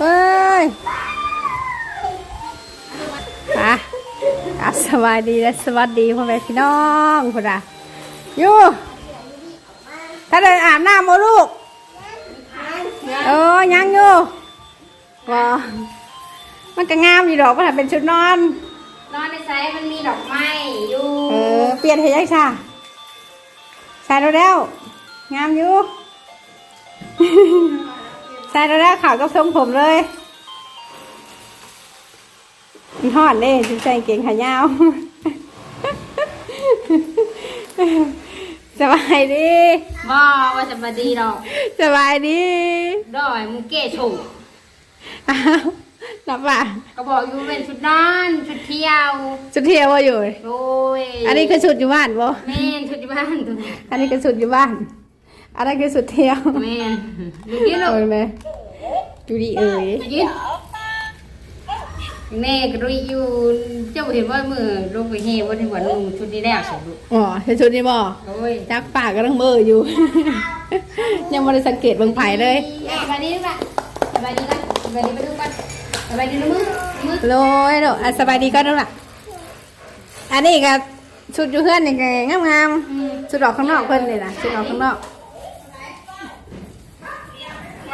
เฮ้ยอะอะสวัสดีและสวัสดีพ่อแม่พี่น้องพุ่นอะอยู่ถ้าเดินอาบน้ำโมลูกเออยังอยู่ว้ามันก็งามอยู่ดอกมันถ้าเป็นชุดนอน นอนในไซส์มันมีดอกไม้อยู่เออเปลี่ยนให้ยังชาใส่แล้วแล้วงามอยู่ ใส่แล้วแล้วขาวก็ทรงผมเลยมันหอดเลยจุใส่กางเกงขายาวสบายดีบ่ว่าจะมาดีดอกสบายดีดอยมุกเก้โฉกอ้าวนับป่ะก็บอกอยู่เป็นชุดนอนชุดเที่ยวชุดเที่ยวว่าอยู่โอ้ยอันนี้คือชุดอยู่บ้านบ่แม่นชุดอยู่บ้านตัวนี้อันนี้คือชุดอยู่บ้าน อันนั้นคือชุดเที่ยวแม่นดูดิลูกเห็นไหมดูดิเอ๋ยดูดิแม่ก็ดูอยู่เจ้าเห็นว่ามือลงไปเฮว่าที่วันนุ่งชุดนี้แล้วสมลูกอ๋อใช่ชุดนี้บ่โอ้ยจักปากก็ต้องเบอร์อยู่ ยังไม่ได้สังเกตเบิ่งไผ่เลยสบายดีลูกละสบายดีกันสบายดีไปดูกันสบายดีนะมือมือโรยเด้ออะสบายดีก็ดูล่ะอันนี้ก็ชุดอยู่เพื่อนนี่ก็งามๆชุดออกข้างนอกเพิ่นเลยนะชุดออกข้างนอก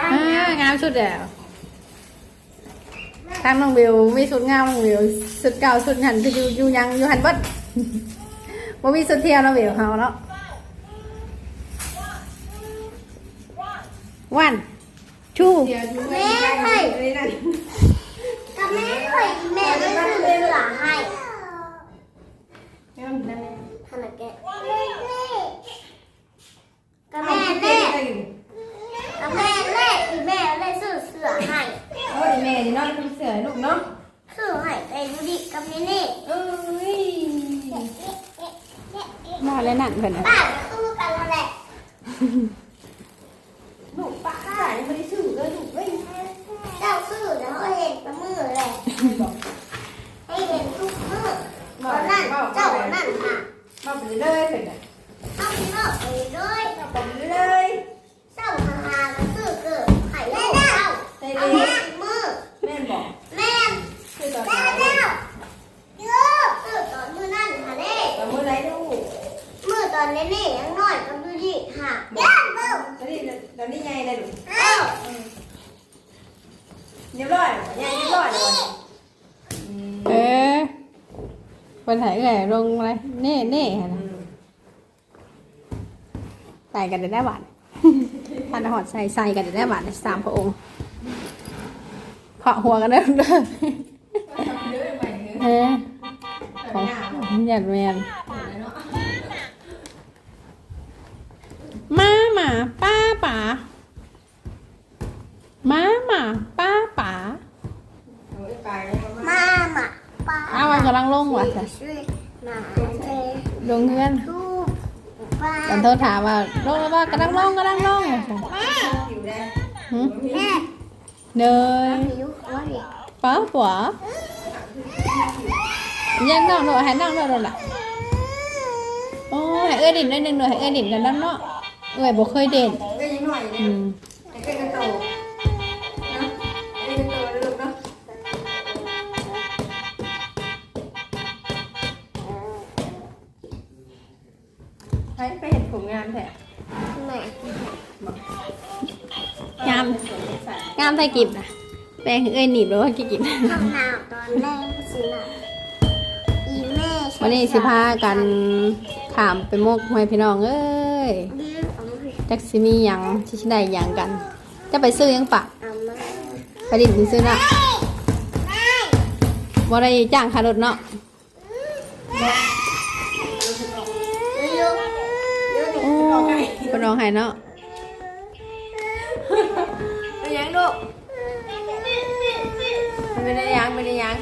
อ่า งามสุดแล้วทางน้องวิวมีสุดงามน้องวิวสุดเก่าสุดหันคืออยู่อยู่ยังอยู่หันเบิดว่ามีสุดเที่ยวน้องวิวเขาเนาะวันชูแม่ให้กับแม่ให้แม่ไม่ซื้อเสือให้ขนาดแกกับแม่แน่กับแม่แน่อีแม่เลยซื้อเสือให้ โอ้ยแม่นี่นอนเป็นเสือลูกเนาะซื้อให้ไปดูดิกับแม่นี่เอ้ยมาแล้วนั่นเพิ่นน่ะป้าซื้อกันแล้วแหละลูกป้าป้ายังไม่ได้ซื้อเลยลูกเอ้ยเจ้าซื้อแล้วเขาเห็นกับมือแหละให้เห็นทุกมือตอนนั้นเจ้านั่นค่ะมาไปเลยเพิ่นน่ะเอาเนาะไปเลยมาไปเลยเจ้าหาหาซื้อเกิดไข่ลูกเจ้า ได้ เอา เล แม่ ย มือ แม่บอก แม่ ซื้อตอน แม่ ไหน แล้วเยอะซื้อตอนมือนั่นหาเด้ ตอนมื้อไหนลูก มือตอนนี้นี่ยังน้อยกับดูดิหาย่านเบ้า ตอนนี้ตอนนี้ใหญ่เลยลูก เอ้า เรียบร้อยใหญ่เรียบร้อยเลยเออ วันไหนไงลงอะไรเน่เน่นะใส่กันได้บาททานหอดใส่ใส่กันได้บาทสามพระองค์เคาะหัวกันได้เลยเออของหยัดแมนมาหมาป้าป๋ามาหมาป้าป๋า มาหมาป้า อ้าวมันกำลังลงว่ะจ้ะ ช่วยหมาเท ลงเพื่อน ทูบป้า ตอ นโทษถามว่าลงแล้วว่ากำลังลงกำลังลงว่ะจ้ะแม่หึแม่เนยหิวว่าดิป้าปัวยังน้องหนูให้น้องหนูหนูล่ะโอ้ให้เอ้ยดินหน่อยหนึงหน่อยให้เอ้ยดินกันน้ำเนาะเอ้ยบ่เคยเด่นก็ยังหน่อยเลยอืม ผมงามแท้แม่งามงามไทยกิบนะแปลงให้เอ้ยหนีบแล้วว่ากี่กิบข้างหน้าตอนแรกสินะอีแม่วันนี้สิพากันถามไปมกหวยพี่น้องเอ้ยดื้อของพี่จักสิมีหยังที่สิได้หยังกัน จะไปซื้อหยังปะเอามาไปดินซื้อนะแม่บ่ได้จ้างค่ารถเนาะเร็วเร็วดิโอ้บ่น้องให้เนาะเป็นยังลูกมันไม่ได้หยังไม่ได้หยัง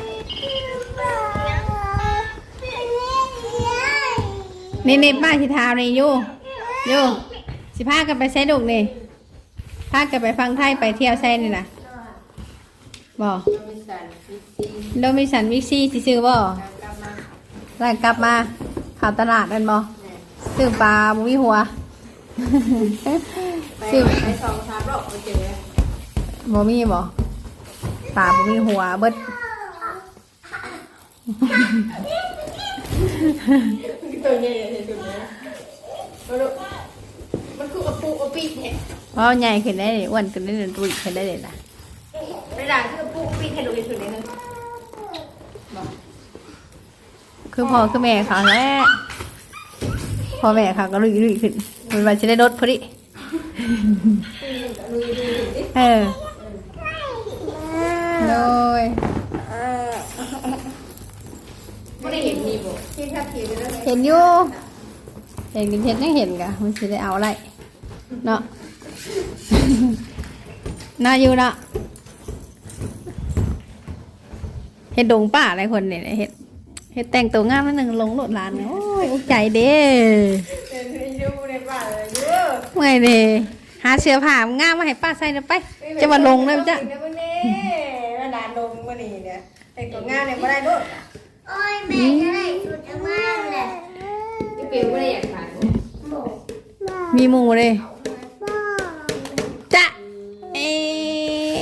นี่นี่ป้าสิถามนี่อยู่อยู่สิพากันไปใช้ดุกนี่พากันไปฟังไทยไปเที่ยวใช่นี่นะบ่โดมิสันวิกซี่สิซื้อบ่แล้วกลับมาเข้าตลาดนั่นบ่ซื้อปลาบุมีหัว ซื้อไปสองสามรอบไปเจอบ่มีบ่ปลาบ่มีหัวเบิดตัวใหญ่ๆเห็นดูนะมาดูมันคือเอาปูเอาปีกเนี่ยเพราะใหญ่ขึ้นได้เลยอ้วนขึ้นได้เลยรุ่ยขึ้นได้เลยล่ะในด่านคือเอาปูเอาปีกให้ดูในสุดเลยนะคือพ่อคือแม่เขาแหล้ว พ่อแม่เขาก็รุ่ยรุ่ยขึ้นมันว่าจะได้ลดพอดีเออโดยไม่ได้เห็นมีบ่ที่ทับทีไปแล้วเห็นอยู่เห็นกันเห็นยังเห็นกะมันจะได้เอาอะไรเนาะน่าอยู่เนาะเห็ดดงป่าอะไรคนเนี่ยเห็ดเห็ดแต่งตัวงามนิดนึงลงโหลดลานโอ้ย อุกใจเด้เป็นอยู่ในบ้านเลยเยอะเมื่อยเด้หาเสื้อผ้างามมาให้ป้าใส่เดี๋ยวไป จะมาลงเลยจ้ะเดี๋ยววันนี้มาดานลงวันนี้เนี่ยแต่งตัวงานเนี่ยไม่ได้ด้วยโอ้ยแม่จะได้ชุดมากเลยพี่เปียวไม่ได้อยากขายมีหมูเลยจ้ะเอ๊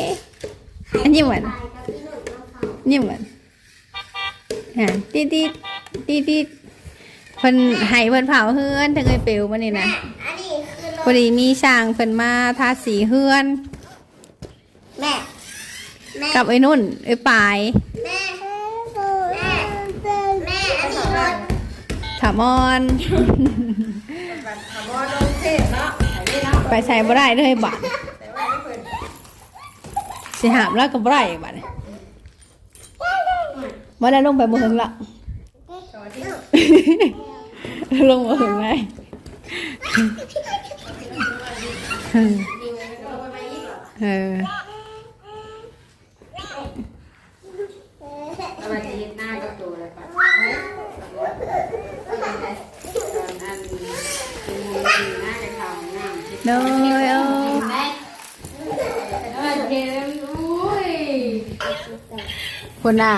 ะอันนี้เหมือนนี่เหมือนฮะตีตีตีตี เพิ่นให้เพิ่นเผาเฮือนทั้งไอ้เปลวมานี่นะอันนี้คือรพอถดีมีช่างเพิ่นมาทาสีเฮือน แม่ แม่ กับไอ้นุ่นไอ้ปายแม่ แม่ แม่อันนี้รถถามอนแบบถามว่าลงเทพเนาะอันนี้เนาะไปใส่บ่ได้เลยบาดแต่ว่าไม่เปิดสิหามแล้วก็บ่ได้บาดบ่ได้ลงไปบ่ถึงละ สวัสดี ลงบ่ถึงไงเออมาจะเฮ็ดหน้าก็โตแล้วปะตอนนั้นมีหน้ากับเขาหน้าโดยเอาแม่เออเดี๋ยวอุ้ยคุณน่ะ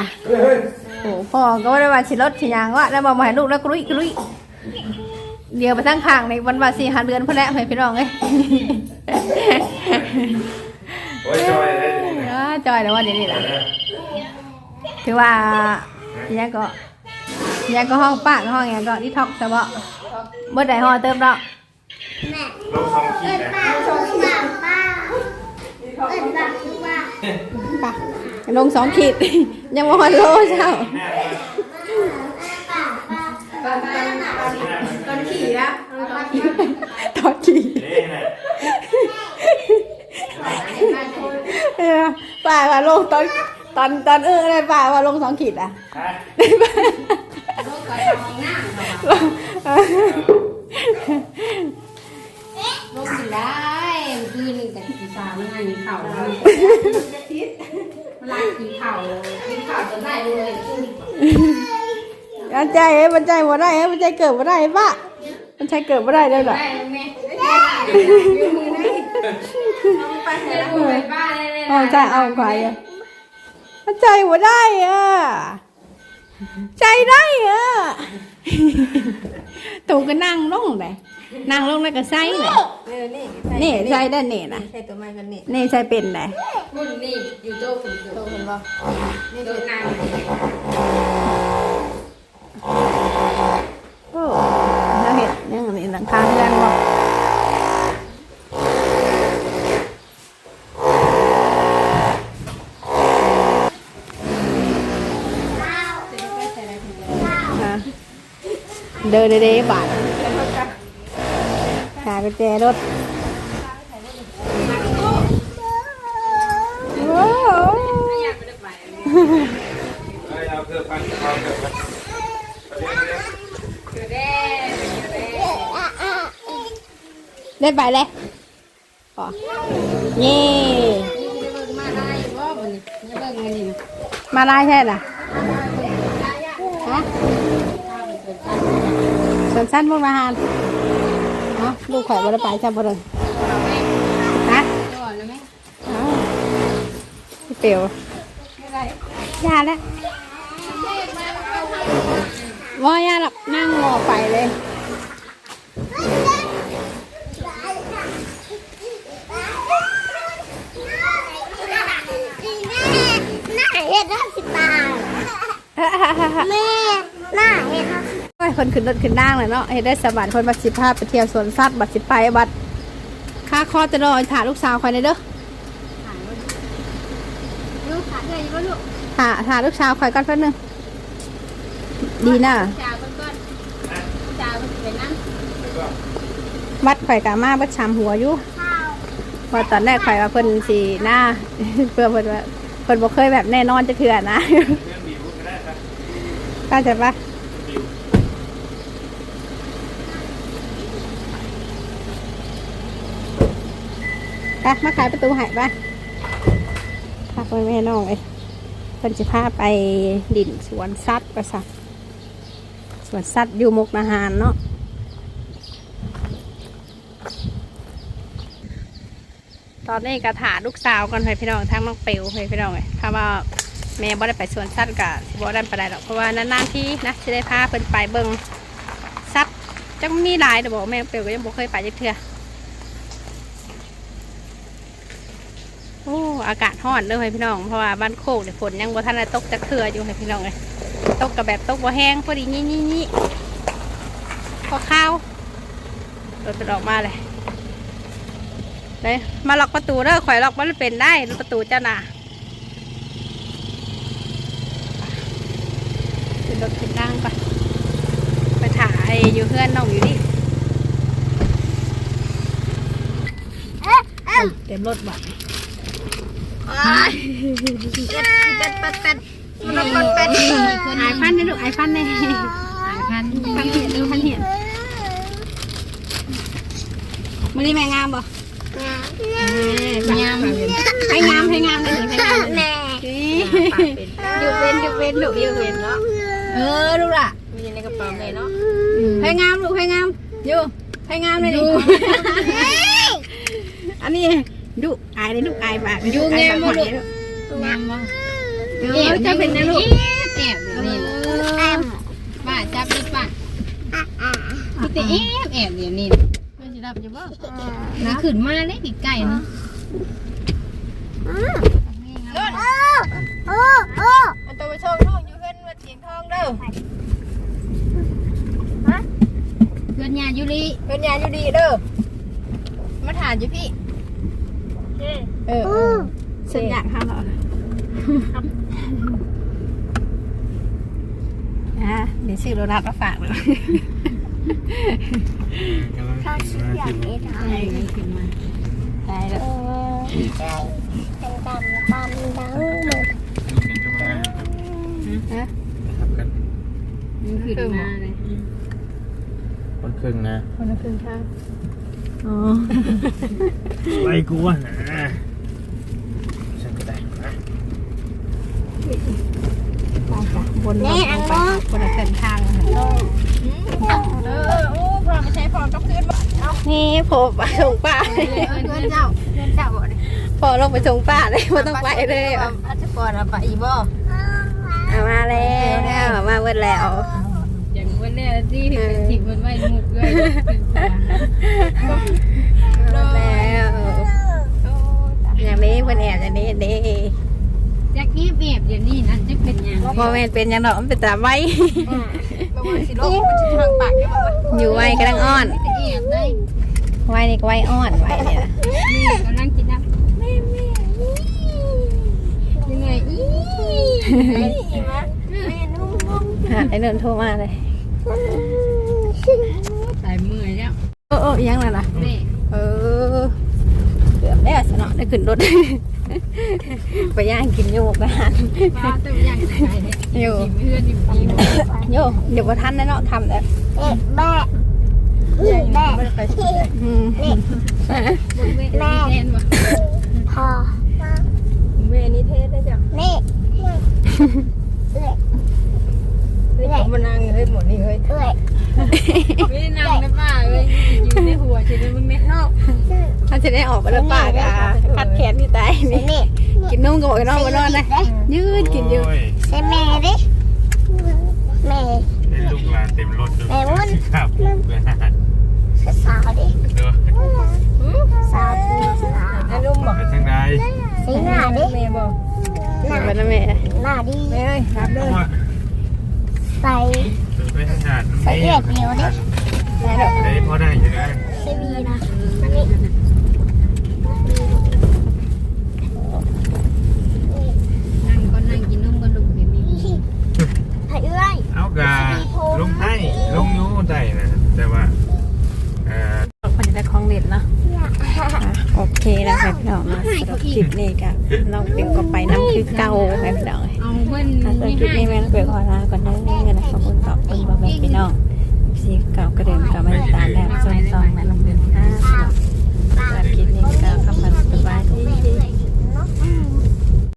โอ้พ่อก็ไม่ได้ว่าสิรถสิยังว่าแล้วบอกมาให้ลูกแล้วกรุยกรุย เดี๋ยวไปทั้งข้างในวันว่าสี่หาเดือนเพื่อนแล้วให้พี่น้องเอ้ยโอ้ยจอยได้ดีนะอ่าจอยแล้วว่าเดี๋ยวนี้ล่ะคือว่าอิหยังก็อิหยังก็ห้องป้าก็ห้องอิหยังก็ที่ท็อกซะบ่บ่ได้ห้องเติมดอกแม่ลงสองขีเอิดนนะป้าชมป้าป้าเอินป้าคือว่าป่ะลงสองขีด ยังบ่ฮอดโลเจ้าแม่ป้า ตอนตอนตอนขี่นะตอนขี่ตอนขี่ป้าว่าลงตอนตอนตอนเอออะไรป้าว่าลงสองขีดอะลูกก็ทำหน้าลูกสิได้คืนแต่สีฟ้ามันงานเข่ามันรักกินเข่ากินเข่าจนได้เลย มันใจเอ้มันใจบ่ได้เอ้มันใจเกิดบ่ได้ป้ามันใจเกิดบ่ได้เลยเหรอได้ไหมยืมมือนะเอาไปไหนได้ละพูดไปบ้านได้เลยเอาใจเอาควายอะมันใจบ่ได้อะใจได้อะตูก็นั่งลงเลยนั่งลงแล้วก็ใส่เลยเนี่นี่ใส่ได้เนี่นะใช่ตัวไม้กันเนี่นี่ใส่เป็นเลยพูดนี่อยู่โต๊ะคุณโตเห็นบ่นี่โต๊ะนาง โอ้แล้วเห็ดยังนี่หลังคาเรือนบ่ฮะเดินเด้ๆบาทหากุญแจรถโอ้โห อยากไปได้ไป เอ้ยเอาเกือบพันเอาเกือบพันเดี๋ยวเดี๋ยว เกิดได้เกิดได้ เล่นไปเลยอ๋อนี่มาได้ว่าบ่นี่ะเบิ่งมันนี่มาได้ใช่หรอฮะสันสั้นพวกมาหานเนาะลูกข่อยบ่ได้ไปจำบ่ได้ฮะก่อนแล้วไหมอ้าวพี่เปียวยาแล้วว่ายาหรอกนั่งรอไปเลย แม่หน้าเห็นเขาโอ้ยคนขึ้นรถขึ้นนั่งเลยเนาะเฮ็ดได้สบายคนบัดสิพาไปเที่ยวสวนสัตว์บัดสิบไปบัดค่าคอจะรอถ่าลูกสาวคอยในเด้อลูกขาเธออยู่ลูกถ่าถ่าลูกสาวคอยก่อนแป๊บนึงดีน่ะจ่าเพิ่นก่อนจ่าเพิ่นสิไปนั่งวัดไข่กามาบัดชามหัวอยู่ข้าวเพอตอนแรกไข่ว่าเพิ่นสิหน้าเพื่อเพิ่นว่าเพิ่นบ่เคยแบบแน่นอนจะเถื่อนนะ เรื่องบิวก็ได้ครับ เข้าใจปะบิวไปมาขายประตูหายปะพาพ่อแม่น้องเลยเพิ่นจะพาไปดินสวนสัตว์ประสัตสวนสัตว์อยู่มุกนาหารเนาะตอนนี้กระถาลูกสาวก่อนให้พี่น้องทั้งน้องเปียวให้พี่น้องเลยถ้าว่า แม่บ่ได้ไปสวนสัตว์ก็สิบ่ได้ไปได้หรอกเพราะว่านานๆที่นะจะได้พาเพิ่นไปเบิ่งสัตว์จังมีหลายแต่บอกแม่เปียวก็ยังบ่เคยไปจักเทื่อโอ้อากาศร้อนเลยพี่น้องเพราะว่าบ้านโคกเนี่ยฝนยังบ่ทันได้ตกจะเคืออยู่ให้พี่น้องเลยตกกับแบบตกบ่แห้งพอดีนี่นี่นี่พอข้าวรถเป็นออกมาเลยเลยมาล็อกประตูเด้อข่อยล็อกมันเป็นได้ประตูเจ้าหน่ะ เป็นรถขึ้นนั่งไปไปถ่ายอยู่เพื่อนน้องอยู่นี่เต็มรถบัดเป็ดเป็ดเป็ดเป็นเป็นไอพันนี่ลูกไอพันนี่หายพันพันเห็นดูพันเห็นมันนี่แม่งามบ่ยามให้งามให้งามเลยให้งามเลยแม่อยู่เป็นอยู่เป็นลูกอยู่เป็นเนาะ เออลูกล่ะมีในกระเป๋าเลยเนาะให้งามลูกให้งามอยู่ให้งามเลยดิอันนี้ดุอายเลยลูกอายปากอยู่ไงบ่ลูกลูกงามบ่เออจะเป็นนะลูกแอบอยู่นี่ล่ะแอมป้าจับดิป้าอะอะมีแต่แอบแอบอยู่นี่ไม่สิรับอยู่บ่นะขึ้นมาเลยไก่นะโอ้โอ้ ยงทองเด้อเพื่อนยายุริเป็นยาอยู่ดีเด้อมาถ่ายอยู่พี่ เออเออฉันอยากทำเหรออะเดี๋ยวชื่อโดนัทมาฝากเลยกำลังเขาขึ้นชื่อมาอย่างขึ้นนี้ทำได้แล้วเออเป็นดำดำดังหมดเป็นจังหวะฮะนะครับกัน มันขึ้นมาเลยคนครึ่งนะคนละครึ่งทางอ๋อไว้กูวะนะฉันก็ได้นะบนรถลงไปคนละเส้นทางอะเออโอ้พอไม่ใช่พอกับคืนบ่นี่ผมไปส่งป้าเพื่อนเจ้าเพื่อนเจ้าบ่ได้พอลงไปส่งป้าเลยไม่ต้องไปเลยอาจจะก่อนเอาไปอีบ่ เอามาแล้วมาเบิดแล้วอย่างวันนี้ที่ถิ่นมันไม่มุกเลยแล้วอย่างนี้เพิ่นแอบอย่างนี้เด้จักนี้เบียบอย่างนี้นะจะเป็นยังพอแม่นเป็นหยังดอกมันเป็นตาไว้สิโลกมันจะทางปากยังไงอยู่ไว้กำลังอ้อนจะเอียดได้ไว้นี่ก็ไว้อ้อนไว้เนี่ยนะนี่กำลังกินน้ำยังไงอี ฮะไอ้เนินโทรมาเลยสายมือแล้วเออเออยังไงล่ะนี่เออเกือบได้สนอได้ขึ้นรถไปย่างกินโยกนะฮะป้าต้องย่างใส่เลยอยู่เพื่อนอยู่ดีโยเดี๋ยวว่าทันนะเนาะทำแล้วเอ๊ะแม่แม่อืมแม่แม่แทนวะพอเวนิเทศได้จ้ะนี่ นี่ผมมานั่งเฮ้ยหมดนี่เฮ้ยไม่ได้นั่งนะป้าเลยอยู่ในหัวใช่ไหมมึงเนี่ยถ้าจะได้ออกไปแล้วป้ากะคัดแขนที่ตายนี่กินนมก็บอกให้นอนมานอนนะยืดกินยู่โอ้ยใช่แม่ดิแม่ลูกหลานเต็มรถด้วยแม่วุ้นครับสาวดิสาวสาวไอ้ลุงบอกไปทางไหน สิงหาดิแม่บอกหน้าไปนะแม่หหน้าดีไปเลยรับเลยว่าใส่ไปทหารใส่เลือดเดียวดิได้ดอกได้พอได้อยู่นะใส่บีนะอันนี้ นั่งก็นั่งกินนมก็ลุกเดี๋ยวมี ใส่เอื้อย เอากาลงให้ลงอยูได้นะแต่ว่าเอ่อ มันจะได้ของเด็ดเนาะโอเคแล้วค่ะพี่น้องเนาะสำหรับคลิป นี้ก็น้องเปียวก็ไปน้ำคือเก่าค่ะพี่น้องเอาเพิ่นถ้าสำหรับคลิปนี้แม่น้องเปียวขอลาก่อนเด้อ